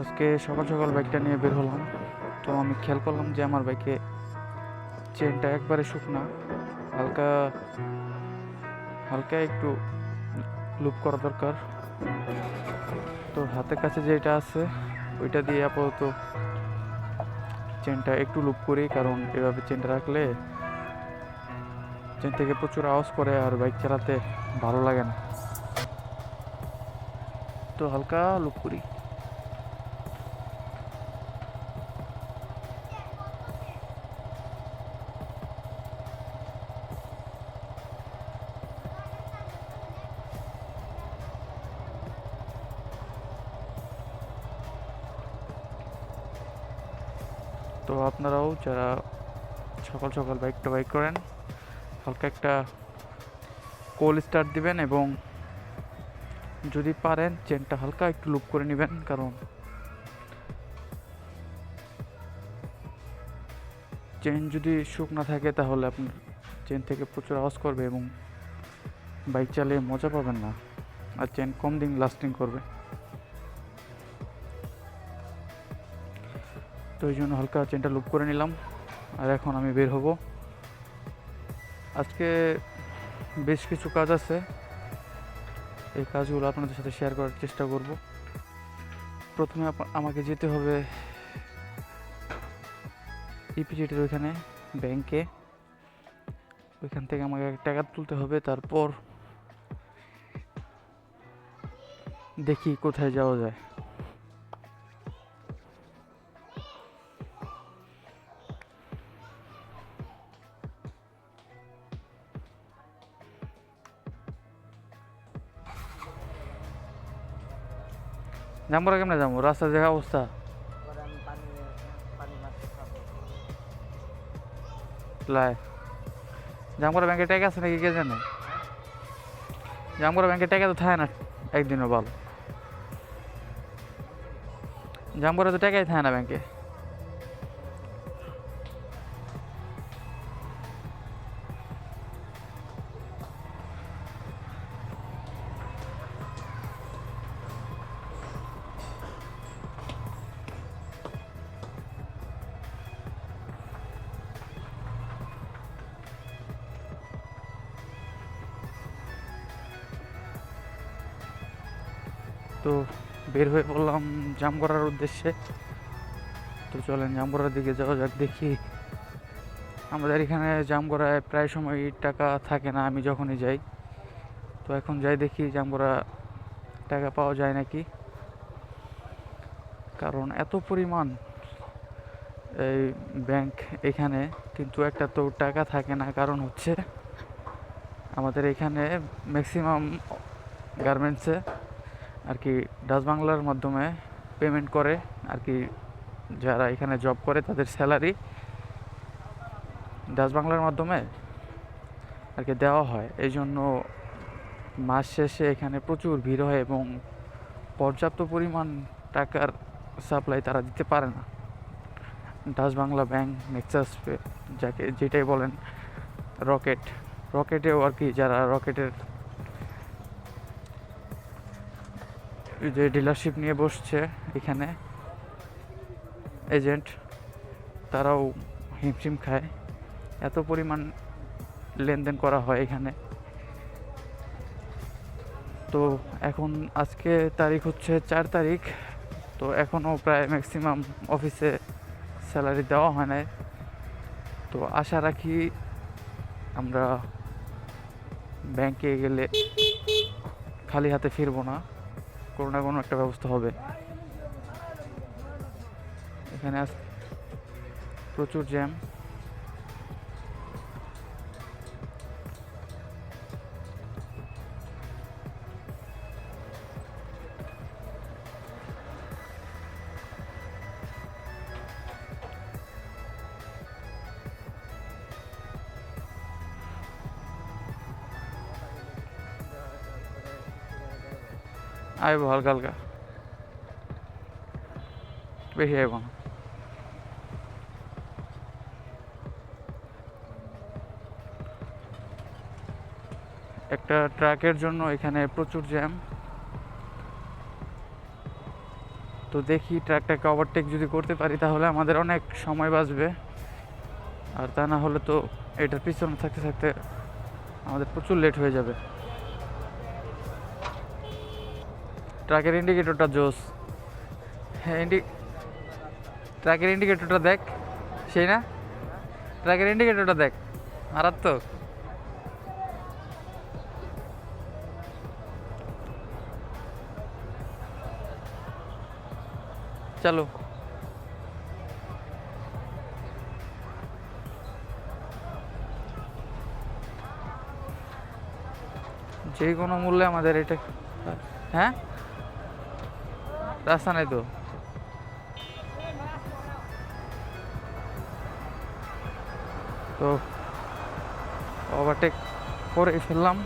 আজকে সকাল সকাল বাইকটা নিয়ে বের হলাম। তো আমি খেয়াল করলাম যে আমার বাইকে চেনটা একবারে শুকনা। হালকা হালকা একটু লুপ করা দরকার। তো হাতের কাছে যেটা আছে, ওইটা দিয়ে আপাতত চেনটা একটু লুপ করি, কারণ এভাবে চেনটা রাখলে চেন থেকে প্রচুর আওয়াজ করে আর বাইক চালাতে ভালো লাগে না। তো হালকা লুপ করি। তো আপনারাও যারা সকাল সকাল বাইকটা বাইক করেন, হালকা একটা কোল স্টার্ট দিবেন এবং যদি পারেন চেনটা হালকা একটু লুপ করে নেবেন, কারণ চেন যদি শুকনা থাকে তাহলে আপনার চেন থেকে প্রচুর আওয়াজ করবে এবং বাইক চালিয়ে মজা পাবেন না। আর চেন কম দিন লাস্টিং করবে। তো এই জন্য হালকা চেনটা লুপ করে নিলাম। আর এখন আমি বের হব। আজকে বেশ কিছু কাজ আছে। এই কাজগুলো আপনাদের সাথে শেয়ার করার চেষ্টা করব। প্রথমে আমাকে যেতে হবে ইপিজেটের ওইখানে ব্যাংকে ওইখান থেকে আমাকে টাকা তুলতে হবে, তারপর দেখি কোথায় যাওয়া যায়। জামবরা কেমনে যাব? রাস্তার দেখা অবস্থা। লাই। জামগড়া ব্যাংকে টাকা আছে নাকি কে জানে? জামগড়া ব্যাংকে টাকা তো থাকে না একদিনও ভালো জামগড়া তো টাকাই থাকে না ব্যাংকে। বের হয়ে পড়লাম জাম করার উদ্দেশ্যে। তো চলেন জামগড়ার দিকে যাওয়া যাক, দেখি। আমাদের এখানে জামগড়ায় প্রায় সময় টাকা থাকে না, আমি যখনই যাই। তো এখন যাই দেখি জাম করা টাকা পাওয়া যায় নাকি? কারণ এত পরিমাণ এই ব্যাংক এখানে, কিন্তু একটা তো টাকা থাকে না, কারণ হচ্ছে আমাদের এখানে ম্যাক্সিমাম গার্মেন্টসে আর কি ডাচ বাংলার মাধ্যমে পেমেন্ট করে, আর কি যারা এখানে জব করে তাদের স্যালারি ডাচ বাংলার মাধ্যমে আর কি দেওয়া হয়। এই জন্য মাস শেষে এখানে প্রচুর ভিড় হয় এবং পর্যাপ্ত পরিমাণ টাকার সাপ্লাই তারা দিতে পারে না। ডাচ বাংলা ব্যাংক, নেক্সাস যাকে যেটাই বলেন, রকেট, রকেটেও আর কি যারা রকেটের যে ডিলারশিপ নিয়ে বসছে এখানে। এজেন্ট তারাও হিমশিম খায়। এত পরিমাণ লেনদেন করা হয় এখানে। তো এখন আজকে তারিখ হচ্ছে চার তারিখ। তো এখনও প্রায় ম্যাক্সিমাম অফিসে স্যালারি দেওয়া হয় নাই। তো আশা রাখি আমরা ব্যাংকে গেলে খালি হাতে ফিরবো না। কোনো না কোনো একটা ব্যবস্থা হবে। এখানে প্রচুর জ্যাম। আইব হালকা হালকা। বেশি আইব না। একটা ট্রাকের জন্য এখানে প্রচুর জ্যাম। তো দেখি ট্রাকটাকে ওভারটেক যদি করতে পারি, তাহলে আমাদের অনেক সময় বাঁচবে। আর তা না হলে তো এটার পিছনে থাকতে থাকতে আমাদের প্রচুর লেট হয়ে যাবে। ট্রাকের ইন্ডিকেটরটা জোস। হ্যাঁ ইন্ডি, ট্রাকের ইন্ডিকেটরটা দেখ। সেই না? ট্রাকের ইন্ডিকেটরটা দেখ। মারাত্মক। চলো। যে কোনো মূল্যে আমাদের এটা হ্যাঁ? রাস্তা নাই তো। তো ওভারটেক করে ফেললাম।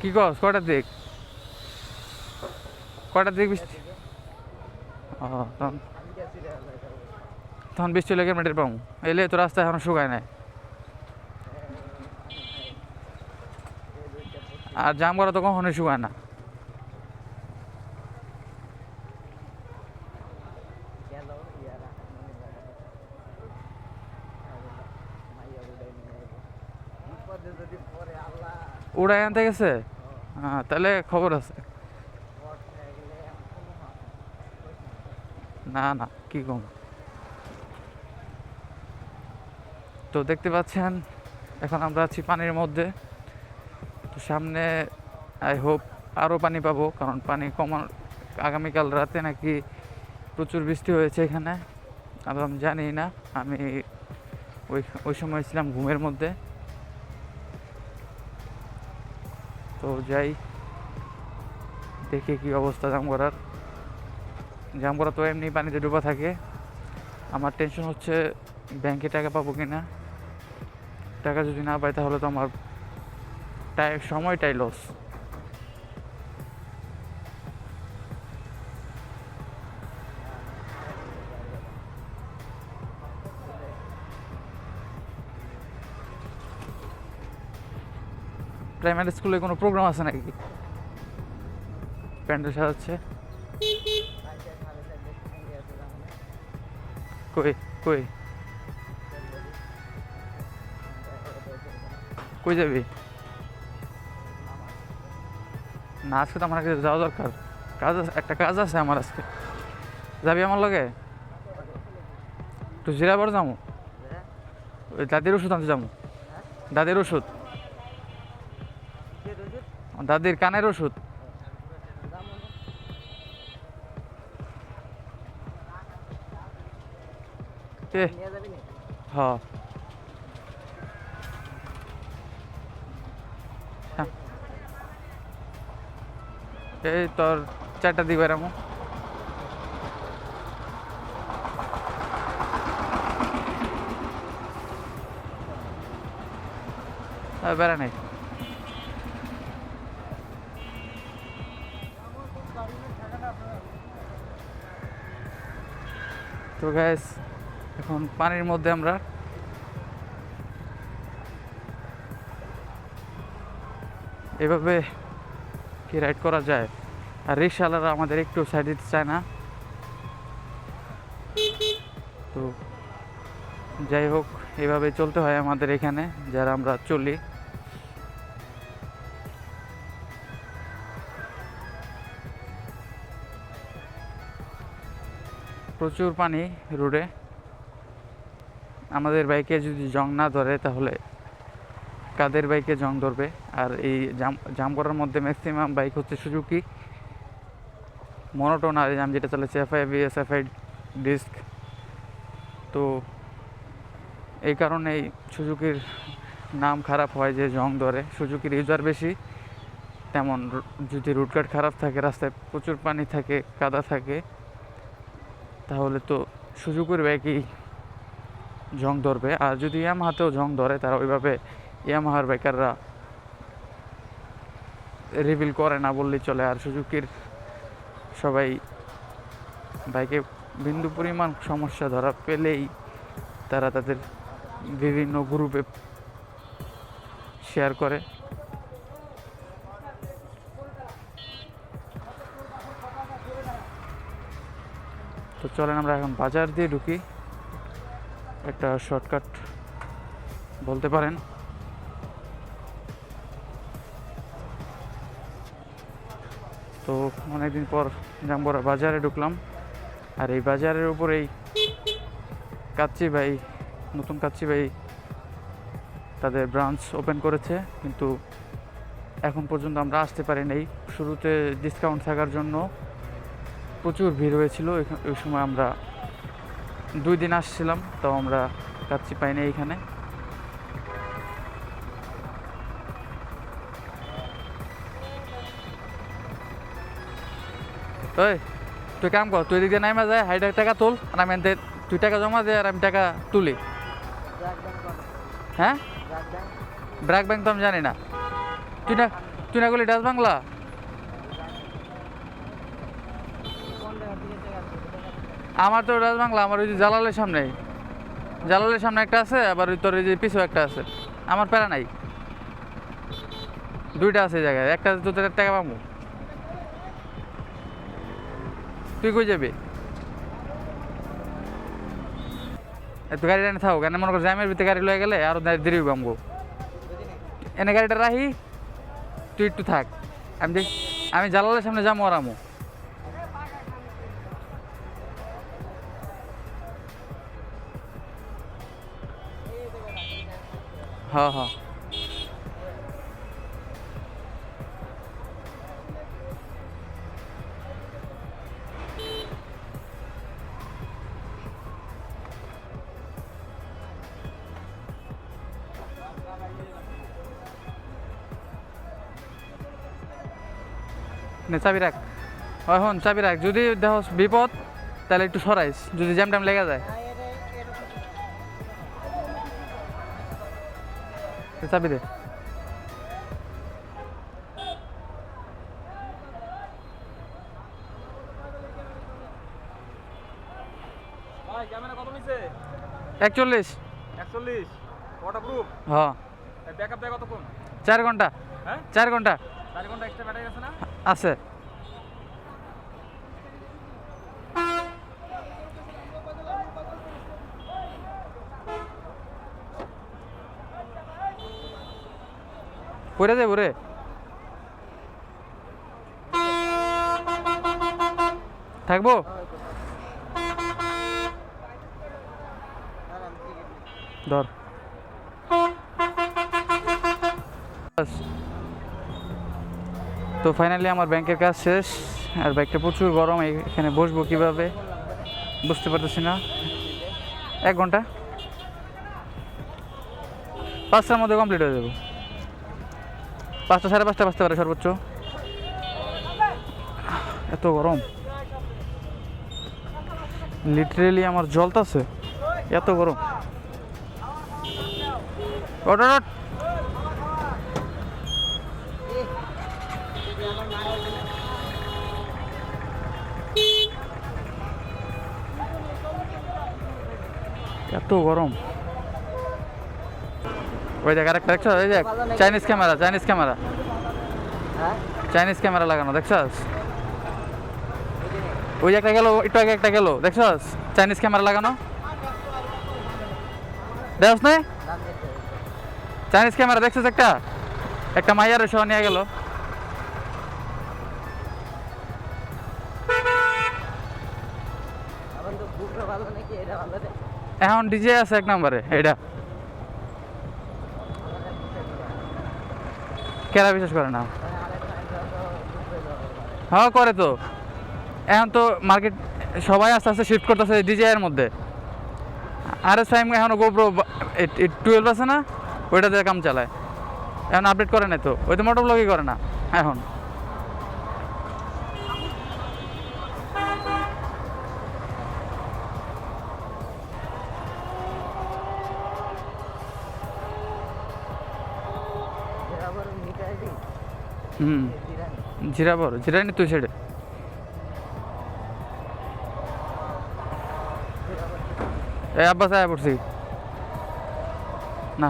কি কস? কটার দিক কটার দিক বৃষ্টি? তখন বৃষ্টি লেগে মেটের পাবো? এলে তো রাস্তা এখনও শুকায় নাই। আর জাম করা তো কখনোই শুকায় না। উড়াই আনতে গেছে? হ্যাঁ তাহলে খবর আছে। না না, কি কম? তো দেখতে পাচ্ছেন, এখন আমরা আছি পানির মধ্যে। সামনে আই হোপ আরও পানি পাবো, কারণ পানি কমার আগামীকাল রাতে নাকি প্রচুর বৃষ্টি হয়েছে এখানে। আমি জানি না, আমি ওই ওই সময় ছিলাম ঘুমের মধ্যে। তো যাই, দেখি কি অবস্থা জাম করার জাম করা তো এমনি পানিতে ডুবা থাকে। আমার টেনশন হচ্ছে ব্যাংকে টাকা পাবো কি না টাকা যদি না পাই তাহলে তো আমার টাই সময়টাই লস প্রাইমারি স্কুলে কোনো প্রোগ্রাম আছে নাকি? প্যান্ডেল সাজাচ্ছে। কই কই? কই যাবি? না আজকে তো আমার কাছে যাওয়া দরকার। কাজ একটা কাজ আছে আমার আজকে। যাবি আমার লগে? একটু জিরাবার যাব ওই দাদির ওষুধ আনতে যাব। দাদির ওষুধ? দাদির কানের ওষুধ? হ্যাঁ। এই তোর চারটা দিকে বেরামো বেড়া নেই তো গ্যাস এখন পানির মধ্যে আমরা এভাবে কি রাইড করা যায়? আর রিক্সাওয়ালারা আমাদের একটু সাইড দিতে চায় না। তো যাই হোক, এভাবে চলতে হয় আমাদের এখানে, যারা আমরা চলি। প্রচুর পানি রোডে। আমাদের বাইকে যদি জং না ধরে তাহলে কাদের বাইকে জং ধরবে? আর এই জাম জাম করার মধ্যে ম্যাক্সিমাম বাইক হচ্ছে সুজুকি মনোটোন আর জাম যেটা চালাচ্ছে এফআই বিএস এফআই ডিস্ক তো এই কারণেই সুজুকির নাম খারাপ হয় যে জং ধরে। সুজুকির ইউজার বেশি, তেমন যদি রুটকাট খারাপ থাকে, রাস্তায় প্রচুর পানি থাকে, কাদা থাকে, তাহলে তো সুজুকির বাইকই জং ধরবে। আর যদি ইয়ামাহাতেও জং ধরে, তারা ওইভাবে ইয়ামাহার বেকাররা রিভিল করে না বললেই চলে। আর সুজুকির সবাই বাইকে বিন্দু পরিমাণ সমস্যা ধরা পেলেই তারা তাদের বিভিন্ন গ্রুপে শেয়ার করে। তো চলেন আমরা এখন বাজার দিয়ে ঢুকি। একটা শর্টকাট বলতে পারেন। তো অনেকদিন পর জাম্বরা বাজারে ঢুকলাম। আর এই বাজারের উপরেই কাচ্চি ভাই, নতুন কাচ্চি ভাই তাদের ব্রাঞ্চ ওপেন করেছে। কিন্তু এখন পর্যন্ত আমরা আসতে পারি নাই। শুরুতে ডিসকাউন্ট থাকার জন্য প্রচুর ভিড় হয়েছিল। ওই সময় আমরা দুই দিন আসছিলাম তো আমরা কাচ্চি পাইনি এইখানে ওই তুই কাম কর, তুই দিকে নাইমা যায় হাইড টাকা তোল, আর আমি তুই টাকা জমা দে, আর আমি টাকা তুলি। হ্যাঁ? ব্র্যাক ব্যাংক তো আমি জানি না। তুই না তুই না করলি ডাস বাংলা? আমার তো ডাস বাংলা, আমার ওই যে জালালের সামনে। জালালের সামনে একটা আছে, আবার ওই তোর ওই যে পিছু একটা আছে। আমার প্যারা নাই। দুইটা আছে জায়গায়, একটা দু হাজার টাকা পাবো। তুই কই যাবি। তুই গাড়ি এনে থাকো কেন? মনে কর জ্যামের ভিতরে গাড়ি লয়ে গেলে আরও দেরি হইব আমগো এনে গাড়িটা রাহি তুই একটু থাক। আমি দেখ আমি জালালের সামনে যাব আর আমো। হ্যাঁ হ্যাঁ নে চাবি রাখ। হয় হন চাবি রাখ। যদি দেহ বিপদ তাহলে একটু সরাইস। যদি জ্যাম ট্যাম লেগে যায়। চাবি দে। একচল্লিশ। হ্যাঁ। ব্যাকআপ দেয় কতক্ষণ? চার ঘণ্টা। হ্যাঁ? চার ঘণ্টা। চার ঘণ্টা এক্সট্রা ব্যাটারি আছে না? আছে। পরে যাব রে। থাকব? ধর। তো ফাইনালি আমার ব্যাংকের কাজ শেষ, আর ব্যাগটা প্রচুর গরম এখানে বসবো কীভাবে? বুঝতে পারতেছি না। এক ঘণ্টা? পাঁচটার মধ্যে কমপ্লিট হয়ে যাবে। পাঁচটা, সাড়ে পাঁচটা বাজতে পারে সর্বোচ্চ। এত গরম। লিটারেলি আমার জলতাছে এত গরম। ওট এত গরম। ওই দেখ আরেকটা দেখছ ওই দেখ Chinese camera Chinese camera Chinese camera লাগানো দেখছস? ওই একটা গেল একটু আগে একটা গেল দেখছস? চাইনিজ ক্যামেরা লাগানো। দেখছ না চাইনিজ ক্যামেরা দেখছস একটা? একটা মাইয়ার সহ নিয়ে গেল। এখন ডিজে আছে এক নম্বরে এটা কেরা বিশ্বাস করে না? হ্যাঁ করে তো। এখন তো মার্কেট সবাই আস্তে আস্তে শিফট করতেছে এর মধ্যে। আর এস টাইম এখন গোপ্রো টুয়েলভ আছে না? ওইটা দিয়ে কাম চালায়। এখন আপডেট করে নাই তো। ওই তো মোটর ব্লগই করে না, এখন। জিরা বড় জিরা নি তুই ছেড়ে এ আব্বাস আয়া পড়ছি। না।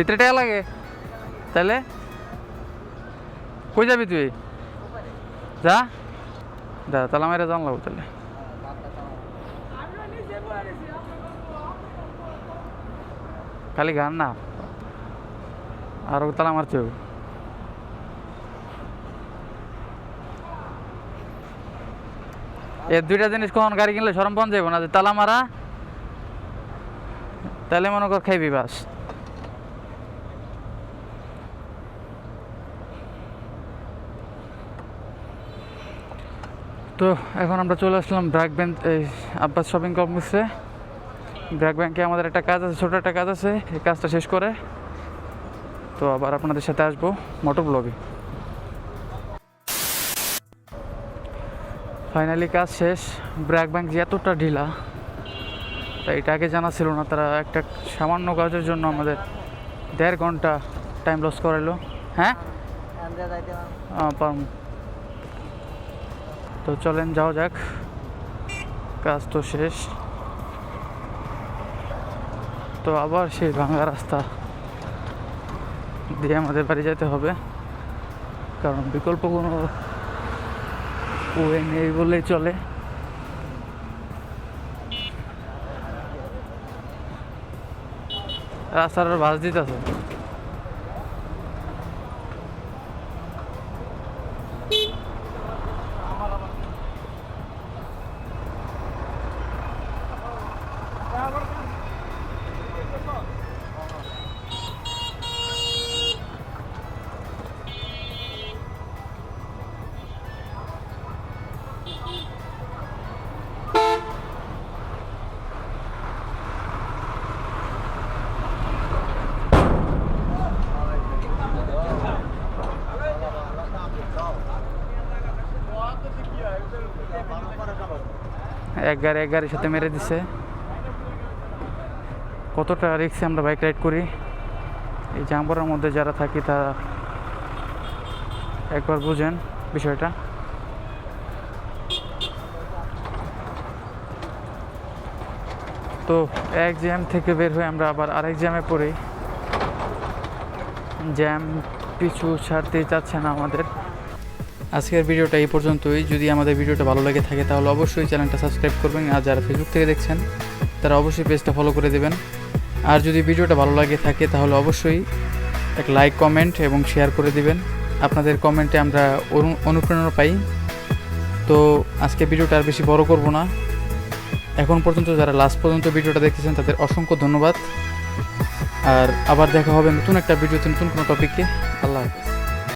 ভিতরে টাকা লাগে? তাহলে? কই যাবি তুই? যা। যা, তাহলে আমার জানলাম তাহলে। খালি গান না। আর তালা মারছে ও। এ দুইটা জিনিস কখন গাড়ি কিনলে সরম পান যাব না যে তালা মারা? তাহলে মনে কর খাইবি বাস। তো এখন আমরা চলে আসলাম ব্র্যাক ব্যাংক এই আব্বাস শপিং কমপ্লেক্সে ব্র্যাক ব্যাংকে আমাদের একটা কাজ আছে ছোটো একটা কাজ আছে এই কাজটা শেষ করে। তো আবার আপনাদের সাথে আসব মোটর ব্লগে ফাইনালি কাজ শেষ। ব্র্যাক ব্যাংক যে এতটা ঢিলা তা এটা আগে জানা ছিল না তারা একটা সামান্য কাজের জন্য আমাদের দেড় ঘণ্টা টাইম লস করাইলো হ্যাঁ? পারব। তো চলেন, যাওয়া যাক। কাজ তো শেষ। তো আবার সেই ভাঙা রাস্তা দিয়ে আমাদের বাড়ি যেতে হবে। কারণ বিকল্প কোনো ওয়ে নেই বলেই চলে। রাস্তার বাস দিতেছে। এক গাড়ি গাড়ির সাথে মেরে দিছে। কতটা রিক্সে আমরা বাইক রাইড করি? এই জাম্বরের মধ্যে যারা থাকি তারা একবার বুঝেন বিষয়টা। তো এক জ্যাম থেকে বের হয়ে আমরা আবার আরেক জ্যামে পড়ি। জ্যাম পিছু ছাড়তেই চাচ্ছে না আমাদের। আজকের ভিডিওটা এই পর্যন্তই। যদি আমাদের ভিডিওটা ভালো লাগে থাকে, তাহলে অবশ্যই চ্যানেলটা সাবস্ক্রাইব করবেন। আর যারা ফেসবুক থেকে দেখছেন, তারা অবশ্যই পেজটা ফলো করে দেবেন। আর যদি ভিডিওটা ভালো লাগে থাকে, তাহলে অবশ্যই এক লাইক, কমেন্ট এবং শেয়ার করে দিবেন। আপনাদের কমেন্টে আমরা অনুপ্রেরণা পাই। তো আজকে ভিডিওটা আর বেশি বড় করব না। এখন পর্যন্ত যারা লাস্ট পর্যন্ত ভিডিওটা দেখতেছেন, তাদের অসংখ্য ধন্যবাদ। আর আবার দেখা হবে নতুন একটা ভিডিওতে, নতুন কোনো টপিককে আল্লাহ হাফিজ।